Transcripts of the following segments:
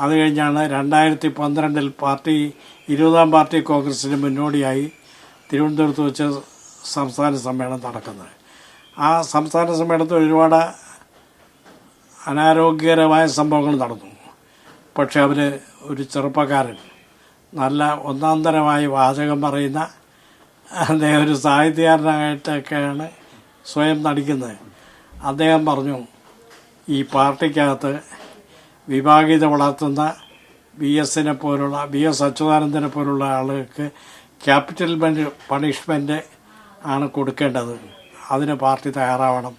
അത് കഴിഞ്ഞാണ് രണ്ടായിരത്തി പന്ത്രണ്ടിൽ പാർട്ടി ഇരുപതാം പാർട്ടി കോൺഗ്രസിന് മുന്നോടിയായി തിരുവനന്തപുരത്ത് വെച്ച് സംസ്ഥാന സമ്മേളനം നടക്കുന്നത്. ആ സംസ്ഥാന സമ്മേളനത്തിൽ ഒരുപാട് അനാരോഗ്യകരമായ സംഭവങ്ങൾ നടന്നു. പക്ഷെ അവർ ഒരു ചെറുപ്പക്കാരൻ നല്ല ഒന്നാന്തരമായി വാചകം പറയുന്ന അദ്ദേഹം ഒരു സാഹിത്യകാരനായിട്ടൊക്കെയാണ് സ്വയം നടിക്കുന്നത്. അദ്ദേഹം പറഞ്ഞു ഈ പാർട്ടിക്കകത്ത് വിഭാഗീയത വളർത്തുന്ന ബി എസിനെ പോലുള്ള ബി എസ് അച്യുതാനന്ദനെ പോലുള്ള ആളുകൾക്ക് ക്യാപിറ്റൽ പണിഷ്മെന്റ് ആണ് കൊടുക്കേണ്ടത്. അതിന് പാർട്ടി തയ്യാറാവണം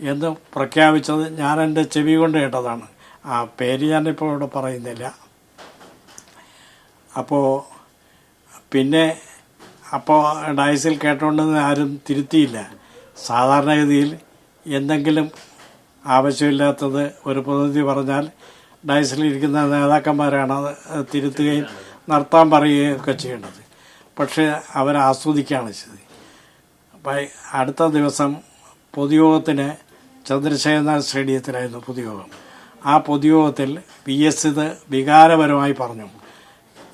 എന്ന് പ്രഖ്യാപിച്ചത് ഞാൻ എന്റെ ചെവി കൊണ്ട് കേട്ടതാണ്. ആ പേര് ഞാനിപ്പോൾ ഇവിടെ പറയുന്നില്ല. അപ്പോൾ പിന്നെ അപ്പോൾ ഡയസിൽ കേട്ടോണ്ടെന്ന് ആരും തിരുത്തിയില്ല. സാധാരണഗതിയിൽ എന്തെങ്കിലും ആവശ്യമില്ലാത്തത് ഒരു പ്രതിനിധി പറഞ്ഞാൽ ഡയസിലിരിക്കുന്ന നേതാക്കന്മാരാണ് തിരുത്തുകയും നടത്താൻ പറയുകയും ഒക്കെ ചെയ്യേണ്ടത്. പക്ഷേ അവർ ആസ്വദിക്കുകയാണ് ചെയ്തത്. അപ്പം അടുത്ത ദിവസം പൊതുയോഗത്തിന് ചന്ദ്രശേഖരനാഥ് സ്റ്റേഡിയത്തിലായിരുന്നു പൊതുയോഗം. ആ പൊതുയോഗത്തിൽ പി എസ് ഇത് വികാരപരമായി പറഞ്ഞു.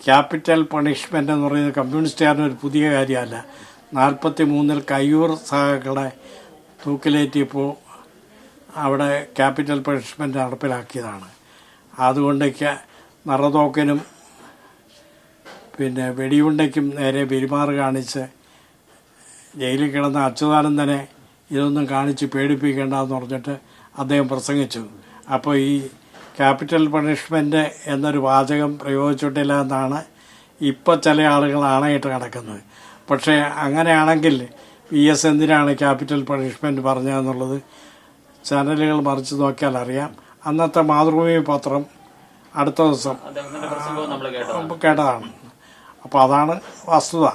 ക്യാപിറ്റൽ പണിഷ്മെന്റ് എന്ന് പറയുന്നത് കമ്മ്യൂണിസ്റ്റുകാരന് ഒരു പുതിയ കാര്യമല്ല. നാൽപ്പത്തി മൂന്നിൽ കയ്യൂർ സഹകളെ തൂക്കിലേറ്റിയപ്പോൾ അവിടെ ക്യാപിറ്റൽ പണിഷ്മെന്റ് നടപ്പിലാക്കിയതാണ്. അതുകൊണ്ട് നിറതോക്കനും പിന്നെ വെടിയുണ്ടയ്ക്കും നേരെ പെരുമാറ് കാണിച്ച് ജയിലിൽ കിടന്ന അച്യുതാനന്ദനെ ഇതൊന്നും കാണിച്ച് പേടിപ്പിക്കേണ്ടെന്ന് പറഞ്ഞിട്ട് അദ്ദേഹം പ്രസംഗിച്ചു. അപ്പോൾ ഈ ക്യാപിറ്റൽ പണിഷ്മെന്റ് എന്നൊരു വാചകം പ്രയോഗിച്ചിട്ടില്ല എന്നാണ് ഇപ്പോൾ ചില ആളുകൾ ആണയിട്ട് കിടക്കുന്നത് പക്ഷേ അങ്ങനെയാണെങ്കിൽ വി എസ് എന്തിനാണ് ക്യാപിറ്റൽ പണിഷ്മെന്റ് പറഞ്ഞതെന്നുള്ളത് ചാനലുകൾ മറിച്ച് നോക്കിയാൽ അറിയാം. അന്നത്തെ മാതൃഭൂമി പത്രം അടുത്ത ദിവസം കേട്ടതാണ്. അപ്പോൾ അതാണ് വസ്തുത.